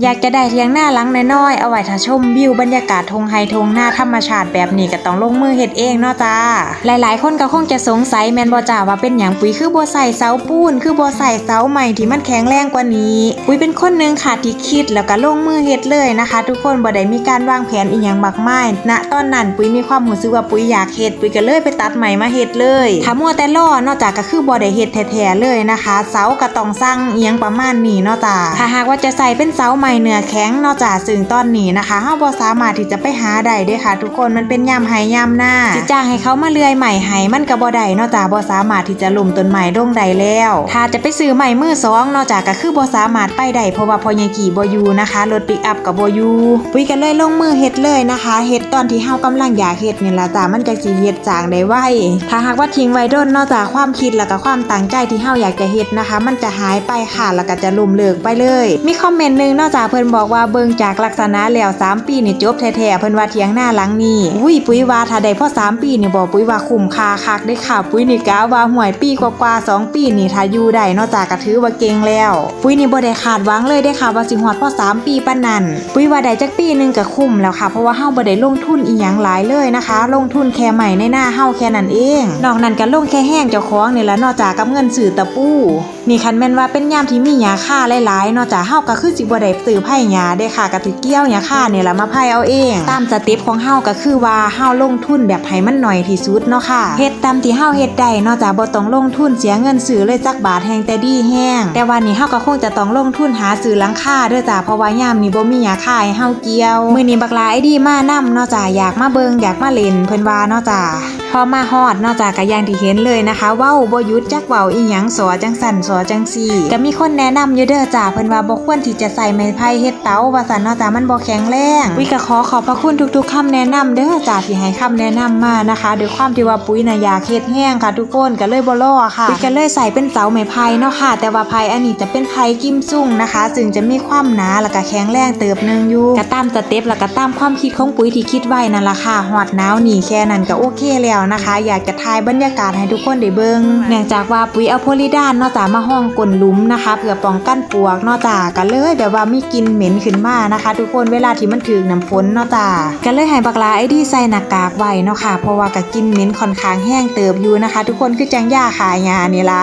อยากจะได้เทียงหน้าหลังน้อยๆ เอาไว้ถ้าชมวิวบรรยากาศทงไฮทงหน้าธรรมชาติแบบนี้ก็ต้องลงมือเฮ็ดเองเนาะจ้า หลายๆ คนก็คงจะสงสัยแมนบ่จ้าว่าเป็นหยังปุ๋ยคือบ่ใส่เสาปูน คือบ่ใส่เสาใหม่ที่มันแข็งแรงกว่านี้ ปุ๋ยเป็นคนหนึงค่ะที่คิดแล้วก็ลงมือเฮ็ดเลยนะคะ ทุกคนบ่ได้มีการวางแผนอีหยังมากมายณตอนนั้นปุ๋ยมีความรู้สึกว่าปุ๋ยอยากเฮ็ดปุ๋ยก็เลยไปตัดใหม่มาเฮ็ดเลยถ้ามัวแต่รอนอกจากก็คือบ่ได้เฮ็ดแท้ๆเลยนะคะ เสาก็ต้องสร้างเอียงประมาณนี้เนาะจ้าถ้าหากว่าจะใส่เป็นเสาใหม่เนื้อแข็งนาะจ้าซึ่งตอนนี้นะคะเฮาบ่สามารถที่จะไปหาได้เด้ค่ะ ทุกคนมันเป็นยามไหยามหน้าสิจ้างให้เขามาเลื่อยใหม่ให้มันก็บ่ได้นาะจ้าบ่สามารถที่จะลุ่มต้นใหม่ลงได้แล้ว ถ้าจะไปซื้อใหม่มือสองนาะจ้ากก็คือบ่สามารถไปได้เพราะว่าพอใหญ่กี่บ่อยู่นะคะรถปิกอัพก็บ่อยู่ปุ้ยก็เลยลงมือเฮ็ดเลยนะคะเฮ็ดตอนที่เฮากำลังอยากเฮ็ดนี่ล่ะจ้ามันก็สิเฮ็ดจางได้ไวถ้าหากว่าทิ้งไว้โดนนาะจ้าความคิดแล้วก็ความตั้งใจที่เฮาอยากจะเฮ็ดนะคะ มันจะหายไปค่ะแล้วก็จะลุ่มเลิกไปเลย มีคอมเมนต์นึงนาะจ้าเพิ่นบอกว่าเบิ่งจากลักษณะแล้ว 3 ปีนี่จบแท้ๆเพิ่นว่าเถียงหน้าหลังนี้อุ้ยปุ้ยว่าถ้าได้พอ3ปีนี่บ่ปุ้ยว่าคุ้มค่าคักได้ค่ะ ปุ้ยนี่กะว่าห่วยปีกว่าๆสองปีนี่ถ้าอยู่ได้เนาะจาก็ถือว่าเก่งแล้ว ปุ้ยนี่บ่ได้คาดหวังเลยได้ค่ะว่าสิฮอดพอ3ปีปานนั้นปุ้ยว่าได้จักปีนึงก็คุ้มแล้วค่ะ เพราะว่าเฮาบ่ได้ลงทุนอีหยังหลายเลยนะคะ ลงทุนแค่ใหม่ในหน้าเฮาแค่นั้นเอง นอกนั้นก็ลงแค่แห้งเจ้าของนี่แหละนอกจากกับเงินซื้อตะปูนี่คันแม่นว่าเป็นยามที่มีหญ้าค่าหลายๆนอกจากเฮาก็คือสิบ่ได้ซื้อไผ่หญ้าเด้ค่ะก็ถือเกี่ยวหญ้าค่าเนี่แหละมาไผ่เอาเอง ตามสเต็ปของเฮาก็คือว่าเฮาลงทุนแบบให้มันหน่อยที่สุดเนาะค่ะเฮ็ดตามที่เฮาเฮ็ดได้นอกจากบ่ต้องลงทุนเสียเงินซื้อเลยจักบาทแฮงแต่ดีแห้งแต่วันนี้เฮาก็คงจะต้องลงทุนหาซื้อหลังคาเด้อจ้าเพราะว่ายามนี้บ่มีหญ้าค่าให้เฮาเกี่ยวมื้อนี้บักลายดีมานํเนาะจ้าอยากมาเบิงอยากมาเล่นเพิ่นว่าเนาะจ้า พอมาฮอดนอกจากก็อย่างที่เห็นเลยนะคะเว้าบ่หยุดจักเว้าอีหยังสอจังสันสอจังซี่ก็มีคนแนะนำอยู่เด้อจ้าเพิ่นว่าบ่ควรที่จะใส่ไม้ไผ่เฮ็ดเตาว่าซั่นนาะจ้ามันบ่แข็งแรงวิก็ขอขอบพระคุณทุกๆคำแนะนำเด้อจ้าที่ให้คำแนะนำมานะคะด้วยความที่ว่าปุ๋ยน่ะยาเฮ็ดแห้งค่ะทุกคนก็เลยบ่รอค่ะวิก็เลยใส่เป็นเสาไม้ไผ่เนาะค่ะ แต่ว่าไผ่อันนี้จะเป็นไผ่กิมซุ่งนะคะซึ่งจะมีความหนาแล้วก็แข็งแรงเติบนึงอยู่ก็ตามสเต็ปแล้วก็ตามความคิดของปุ๋ยที่คิดไว้นั่นล่ะค่ะฮอดหนาวนี่แค่นั้นก็โอเคแล้วนะคะ อยากจะถ่ายบรรยากาศให้ทุกคนได้เบิงเนื่องจากว่าปุ๋ยเอาโพลีดานเนอกจากมาห้องกลนหลุมนะคะเพื่อป้องกันปลวกเนอกจากก็เลยแบบว่ามีกลินเหม็นขึ้นมานะคะ ทุกคนเวลาที่มันถึงน้ำฝนเนอกจากก็เลยให้บักลาไอ้ดีใส่หน้ากากไว้เนาะค่ะเพราะว่าก็กลินเหม็นค่อนข้างแห้งเติบอยู่นะคะ ทุกคนคือจังย่าขายยานี่ละ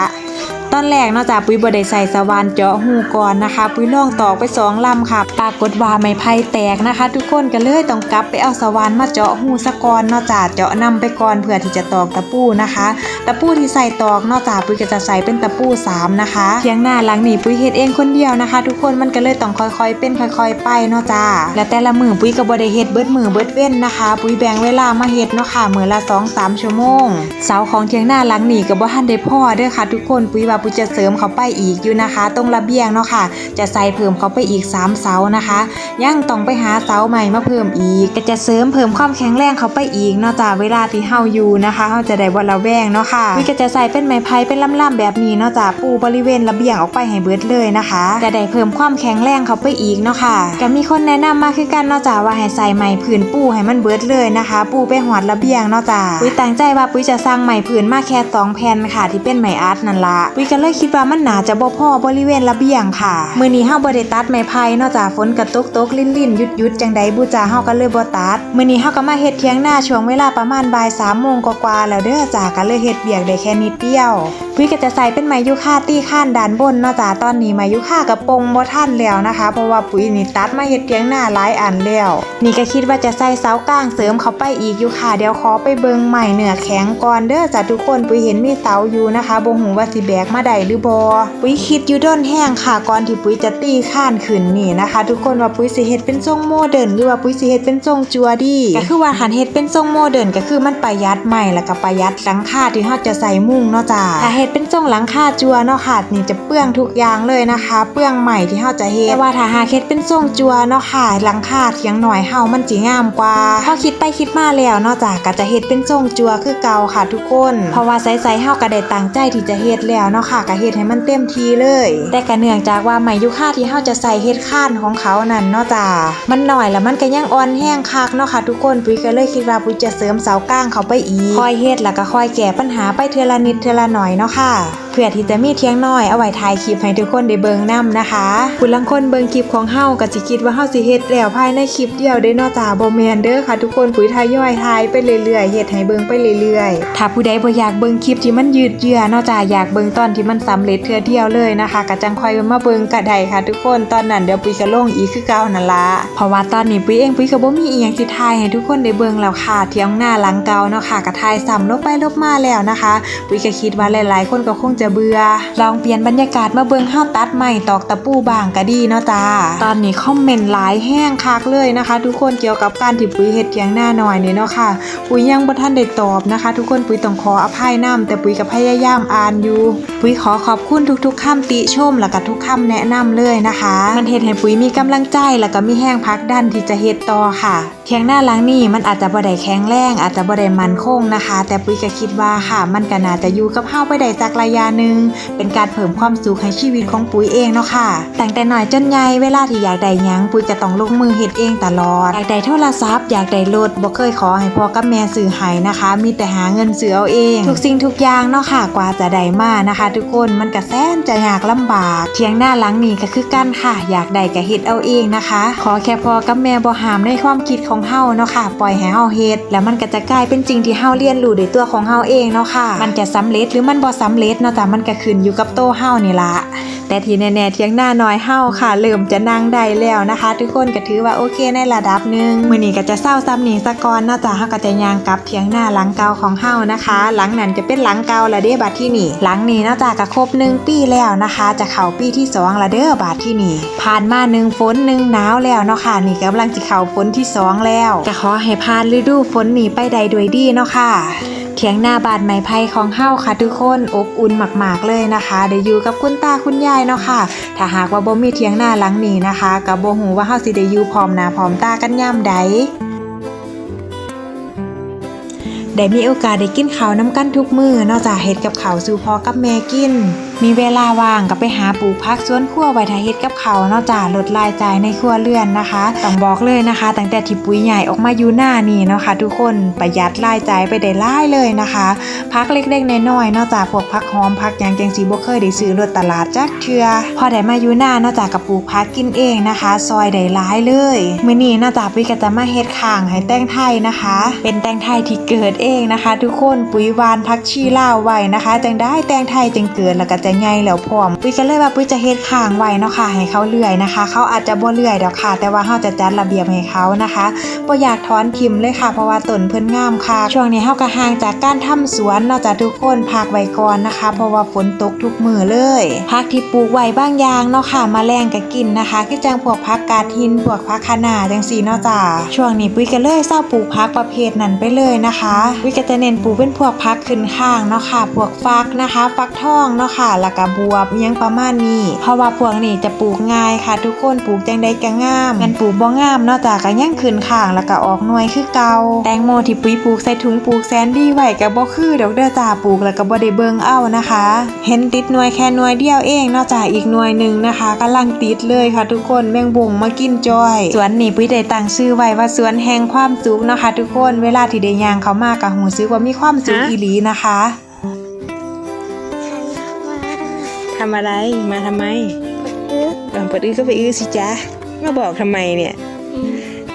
ตอนแรกเนอกจากปุ๋ยบ่ได้ใส่สว่านเจาะหูก่อนนะคะ ปุ๋ยลองตอกไปสองลำค่ะ ปรากฏว่าไม้ไผ่แตกนะคะ ทุกคนก็เลยต้องกลับไปเอาสว่านมาเจาะหูสะก่อนเนอกจากเจาะนำไปก่อนเพื่อที่จะตอกตะปูนะคะ ตะปูที่ใส่ตอกเนอกจากปุ๋ยก็จะใส่เป็นตะปูสามนะคะเพียงหน้าหลังนี่ปุ๋ยเฮ็ดเองคนเดียวนะคะ ทุกคนมันก็เลยต้องค่อยๆ เป็นค่อย ๆ ไปเนาะจ้าและแต่ละมือปุ๋ยก็บ่ได้เฮ็ดเบิดมือเบิดเว้นนะคะ ปุ๋ยแบ่งเวลามาเฮ็ดเนาะค่ะมือละ2-3ชั่วโมงเสาของเทียงหน้าหลังนี่ก็บ่ทันได้พอเด้อค่ะ ทุกคนปุ๋ยว่าปุ๋ยจะเสริมเขาไปอีกอยู่นะคะ ตรงระเบียงเนาะค่ะ จะใส่เพิ่มเขาไปอีก 3 เสานะคะยังต้องไปหาเสาใหม่มาเพิ่มอีก ก็จะเสริมเพิ่มความแข็งแรงเขาไปอีกเนาะจ้าเวลาที่เฮาอยู่นะคะเฮาจะได้บ่ระแวงเนาะค่ะปุ๋ยก็จะใส่เป็นไม้ไผ่เป็นล่ำๆแบบนี้เนาะจ้าปูบริเวณระเบียงออกไปให้เบิดเลยนะคะจะได้เพิ่มความแข็งแรงเขาไปอีกเนาะค่ะก็มีคนแนะนำมาคือกันเนาะจ้าว่าให้ใส่ไม้ผืนปูให้มันเบิดเลยนะคะ ปูไปหอดระเบียงเนาะจ้าปุ๋ยตั้งใจว่าปุ๋ยจะสร้างไม้ผืนมาแค่สองแผ่นค่ะที่เป็นไม้อาร์ตนั่นละปุ๋ยก็เลยคิดว่ามันหนาจะบ่พอบริเวณระเบียงค่ะมื้อนี้เฮาบ่ได้ตัดไม้ไผ่นาะจ้าฝนกระตกตกลิ่นลิ่นยุดยุดจังใดบูจาเฮาก็เลยบ่ตัดมื้อนี้เฮาก็มาเฮ็ดเถียงหน้าช่วงเวลาประมาณบ่าย3โมงกว่าๆแล้วเด้อจ้าก็เลยเฮ็ดเบียกได้แค่นิดเดียวปุ๋ยก็จะใส่เป็นไม้ยูคาตี้ข้านด้านบนนาะจ้าตอนนี้ไม้ยูคากระปงบ่ทันแล้วนะคะ เพราะว่าปุ๋ยนี่ตัดมาเฮ็ดเถียงหน้าหลายอันแล้วนี่ก็คิดว่าจะใส่เสากลางเสริมเข้าไปอีกอยู่ค่ะเดี๋ยวขอไปเบิงใหม่เหนือแข็งก่อนเด้อจ้าทุกคนปุ๋ยเห็นมีเสาอยู่นะคะบ่ฮู้ว่าสิแบกมาาได้หรือบ่ปุ๋ยคิดอยู่ด้นแห้งค่ะก่อนที่ปุ๋ยจะตีข้านขึ้นนี่นะคะ ทุกคนว่าปุ๋ยสิเฮ็ดเป็นทรงโมเดิร์นหรือว่าปุ๋ยสิเฮ็ดเป็นทรงจัวดีก็คือว่าหันเฮ็ดเป็นทรงโมเดิร์นก็คือมันประหยัดใหม่แล้วก็ประหยัดหลังคาที่เฮาจะใส่มุ้งเนาะจ้าถ้าเฮ็ดเป็นทรงหลังคาจัวเนาะค่ะนี่จะเปลืองทุกอย่างเลยนะคะ เปลืองใหม่ที่เฮาจะเฮ็ดแต่ว่าถ้าหาเฮ็ดเป็นทรงจัวเนาะค่ะหลังคาเถียงหน่อยเฮามันสิงามกว่าพอคิดไปคิดมาแล้วเนาะจ้าก็จะเฮ็ดเป็นทรงจัวคือเก่าค่ะทุกคน เพราะว่าใส่ๆเฮาก็ได้ตั้งใจที่จะเฮ็ดแล้วเนาะค่ะกะเฮ็ดให้มันเต็มทีเลย แต่กะเนื่องจากว่าไม้ยูคาที่เฮาจะใส่เฮ็ดข้านของเขานั่นเนาะจ้ามันหน่อยแล้วมันก็ยังอ่อนแห้งคักเนาะค่ะทุกคนปุ้ยก็เลยคิดว่าปุ้ยจะเสริมเสาก้างเขาไปอีกค่อยเฮ็ดแล้วก็ค่อยแก้ปัญหาไปเทื่อละนิดเทื่อละหน่อยเนาะค่ะเพื่อที่จะมีเที่ยงน้อยเอาไว้ถ่ายคลิปให้ทุกคนได้เบิ่งนํนะคะคุณลังคนเบิ่งคลิปของเฮาก็สิคิดว่าเฮาสิเฮ็ดแล้วภายในคลิปเดียวได้นาะจ้าบ่แม่นเด้อค่ะ ทุกคนปุ๋ยทายย่อยทายไปเรื่อยๆเฮ็ดให้เบิ่งไปเรื่อยๆถ้าผู้ใดบ่อยากเบิ่งคลิปที่มันยืดเยื้อนาะจ้าอยากเบิ่งตอนที่มันสำเร็จเทื่อเดียวเลยนะคะก็จังค่อยมาเบิ่งก็ได้ค่ะ ทุกคนตอนนั้นเดี๋ยวปุ๋ยก็ลงอีกคือเก่านั่นละเพราะว่าตอนนี้ปุ๋ยเองปุ๋ยก็บ่มีอีหยังสิทายให้ทุกคนได้เบิ่งแล้วค่ะเที่ยงหน้าหลังเก่าเนาะค่ะก็ทายซ้ำลบไปลบมาแล้วนะคะ ปุ๋ยก็คิดว่าหลายๆ คนก็คงจะเบื่อ ลองเปลี่ยนบรรยากาศมาเบิ่งเฮาตัดไม้ตอกตะปูบางก็ดีเนาะจ้า ตอนนี้คอมเมนต์หลายแห้งคักเลยนะคะ ทุกคนเกี่ยวกับการที่ปุ๋ยเฮ็ดเถียงหน้าหน่อยนี่เนาะค่ะ ปุ๋ยยังบ่ทันได้ตอบนะคะ ทุกคนปุ๋ยต้องขออภัยนํแต่ปุ๋ยก็พยายามอ่านอยู่ ปุ๋ยขอขอบคุณทุกๆคำติชมแล้วก็ทุกคำแนะนำเลยนะคะ มันเฮ็ดให้ปุ๋ยมีกำลังใจแล้วก็มีแห้งพักดันที่จะเฮ็ดต่อค่ะ เทียงหน้าหลังนี่มันอาจจะบ่ได้แข็งแรงอาจจะบ่ได้มันคงนะคะ แต่ปุ๋ยก็คิดว่าค่ะมันก็น่าจะอยู่กับเฮาไปได้จักระยะหนึ่งเป็นการเพิ่มความสุขให้ชีวิตของปุ๋ยเองเนาะค่ะตั้งแต่หน้อยจนใหญ่เวลาที่อยากได้ยังปุ๋ยก็ต้องลงมือเฮ็ดเองตลอดอยากได้โทรศัพท์อยากได้รถบ่เคยขอให้พ่อกับแม่ซื้อให้นะคะ มีแต่หาเงินซื้อเอาเอง ทุกสิ่งทุกอย่างเนาะค่ะกว่าจะได้มานะคะ ทุกคนมันก็แสนจะยากลำบากเทียงหน้าหลังนี่ก็คือกันค่ะ อยากได้ก็เฮ็ดเอาเองนะคะ ขอแค่พ่อกับแม่บ่ห้ามในความคิดของเฮาเนาะค่ะ ปล่อยให้เฮาเฮ็ดแล้วมันก็จะกลายเป็นจริงที่เฮาเรียนรู้ด้วยตัวของเฮาเองเนาะค่ะ มันจะสำเร็จหรือมันบ่สำเร็จเนาะแต่มันก็ขึ้นอยู่กับโตเฮานี่ล่ะ แต่ที่แน่ๆเทียงหน้าน้อยเฮาค่ะเริ่มจะนั่งได้แล้วนะคะ ทุกคนก็ถือว่าโอเคในระดับหนึ่งมื้อนี้ก็จะเศร้าซ้ำหนีสะก่อนนาะจ้ะเฮาก็จะย่างกับเทียงหน้าหลังเก่าของเฮานะคะ หลังนั้นจะเป็นหลังเก่าละเด้บัดที่นี่หลังนี้นาะจ้ะก็ครบหนึ่งปีแล้วนะคะ จะเข้าปีที่สองละเด้อบัดที่นี่ผ่านมาหนึ่งฝนหนึ่งหนาวแล้วเนาะค่ะนี่กำลังจะเข้าฝนที่สองแล้วก็ขอให้ผ่านฤดูฝนนี้ไปได้ด้วยดีเนาะค่ะ เถียงหน้าบานไม้ไผ่ของเฮาค่ะทุกคนอบอุ่นมากๆเลยนะคะได้อยู่กับคุณตาคุณยายเนาะค่ะ ถ้าหากว่าบ่มีเถียงหน้าหลังนี้นะคะกับ่หูว่าเฮาสิได้อยู่พร้อมหน้าพร้อมตากันยามใดได้มีโอกาสได้กินข้าวน้ำกันทุกมือนอกจากเฮ็ดกับข้าวสู่พ่อกับแม่กิน มีเวลาว่างก็ไปหาปลูกผักสวนครัวไว้ถ้าเฮ็ดกับเขาวนอกจากลดรายจ่ายในครัวเรือนนะคะต้องบอกเลยนะคะ ตั้งแต่ที่ปุ๋ยใหญ่ออกมาอยู่หน้านี่เนาะค่ะทุกคนประหยัดรายจ่ายไปได้หลายเลยนะคะผักเล็กๆน้อยๆนอกจากพวกผักหอมผักยังจังสิบ่เคยได้ซื้อรถตลาดจักเทือพอได้มาอยู่หน้านอกจากกับปลูกผักกินเองนะคะ ซอยได้หลายเลยมื้อนี้นอกจากปุ๋ยก็จะมาเฮ็ดข้างให้แตงไทยนะคะ เป็นแตงไทยที่เกิดเองนะคะ ทุกคนปุ๋ยวานผักชีลาไว้นะคะจังได้แตงไทยจึงเกิดแล้วก็จะใหญ่แล้วพร้อมปุ๋ยก็เลยว่าปุ๋ยจะเฮ็ดข้างไว้เนาะค่ะให้เขาเลื่อยนะคะ เขาอาจจะบ่เลื่อยดอกค่ะ แต่ว่าเฮาจะจัดระเบียบให้เขานะคะบ่อยากถอนทิมเลยค่ะ เพราะว่าต้นเพิ่นงามค่ะ ช่วงนี้เฮาก็ห่างจากการทำสวนเนาะจ้ะทุกคนพักไว้ก่อนนะคะ เพราะว่าฝนตกทุกมื้อเลยผักที่ปลูกไว้บางอย่างเนาะค่ะมาแมลงก็กินนะคะคือจังพวกผักกาดหินพวกผักคะน้าจังซี่เนาะจ้ะช่วงนี้ปุ๋ยก็เลยเศร้าปลูกผักประเภทนั้นไปเลยนะคะปุ๋ยก็จะเน้นปลูกเป็นพวกผักขึ้นข้างเนาะค่ะพวกฟักนะคะ ฟักทองเนาะค่ะแล้วก็บวบยังประมาณนี้ เพราะว่าพวกนี้จะปลูกง่ายค่ะ ทุกคนปลูกจังใดก็งามแม่นปลูกบ่งามนาะจ้ะก็ยังขึ้นข้างแล้วก็ออกหน่วยคือเก่าแตงโมที่ปุ๋ยปลูกใส่ถุงปลูกแซนดี้ไว้ก็บ่คือดอกเด้อจ้าปลูกแล้วก็บ่ได้เบิ่งเอานะคะ เห็นติดหน่วยแค่หน่วยเดียวเองนาะจ้ะอีกหน่วยหนึ่งนะคะกำลังติดเลยค่ะทุกคนแมงบงมากินจอยสวนนี้ปุ๋ยได้ตั้งชื่อไว้ว่าสวนแห่งความสุขนะคะ ทุกคนเวลาที่ได้ยางเขามาก็หูซึกว่ามีความสุขอีหลีนะคะ ทำอะไรมาทำไมเออเปิดอื้อก็ไปอื้อสิจ๊ะมาบอกทำไมเนี่ย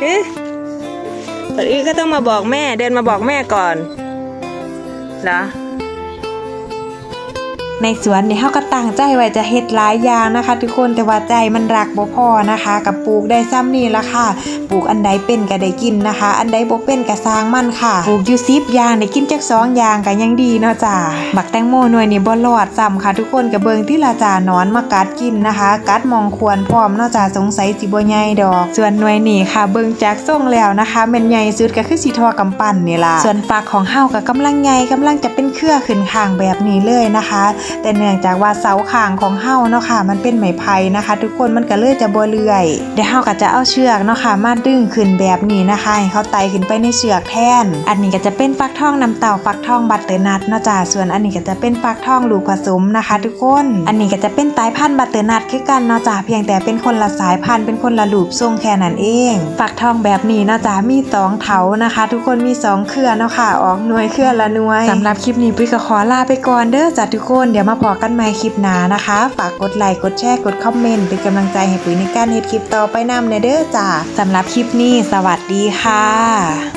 เอ๊ะเปิดอื้อก็ต้องมาบอกแม่ เดินมาบอกแม่ก่อนเหรอ ในสวนเนี่ยเฮาก็ตั้งใจไว้จะเฮ็ดหลายอย่างนะคะ ทุกคนแต่ว่าใจมันรักบ่พอนะคะ กับปลูกได้ซ้ำนี่ละค่ะ ปลูกอันใดเป็นก็ได้กินนะคะ อันใดบ่เป็นก็สร้างมันค่ะปลูกอยู่10อย่างได้กินจักสองอย่างก็ยังดีเนาะจ้าบักแตงโมหน่วยนี่บ่รอดซ้ำค่ะ ทุกคนก็เบิ่งที่ละจ้านอนมากัดกินนะคะ กัดมองควรพร้อมเนาะจ้าสงสัยสิบ่ใหญ่ดอก ส่วนหน่วยนี่ค่ะ เบิ่งจากทรงแล้วนะคะแม่นใหญ่สุดก็คือสิทอกำปั้นนี่ล่ะส่วนฝักของเฮาก็กำลังใหญ่กำลังจะเป็นเครือขึ้นข้างแบบนี้เลยนะคะแต่เนื่องจากว่าเสาข้างของเฮาเนาะค่ะ มันเป็นไม้ไผ่นะคะ ทุกคนมันก็เลยจะบ่เลื่อยเดี๋ยวเฮาก็จะเอาเชือกเนาะค่ะมาดึงขึ้นแบบนี้นะคะให้เขาไต่ขึ้นไปในเชือกแทน อันนี้ก็จะเป็นฟักทองน้ำเต่าฟักทองบัตเตอร์นัทเนาะจ้าส่วนอันนี้ก็จะเป็นฟักทองลูกผสมนะคะ ทุกคน อันนี้ก็จะเป็นสายพันธุ์บัตเตอร์นัทคือกันเนาะจ้าเพียงแต่เป็นคนละสายพันธุ์เป็นคนละรูปทรงแค่นั้นเอง ฟักทองแบบนี้เนาะจ้ามีสองเถานะคะ ทุกคนมีสองเครือเนาะค่ะออกหน่วยเครือละหน่วยสำหรับคลิปนี้ปุ้ยก็ขอลาไปก่อนเด้อจ้าทุกคนเดี๋ยวยวมาพอกันใหม่คลิปหน้านะคะ ฝากกดไลค์กดแชร์กดคอมเมนต์เป็นกำลังใจให้ปุ๋ยในการเฮ็ดคลิปต่อไปนำในเด้อจ้าสำหรับคลิปนี้ สวัสดีค่ะ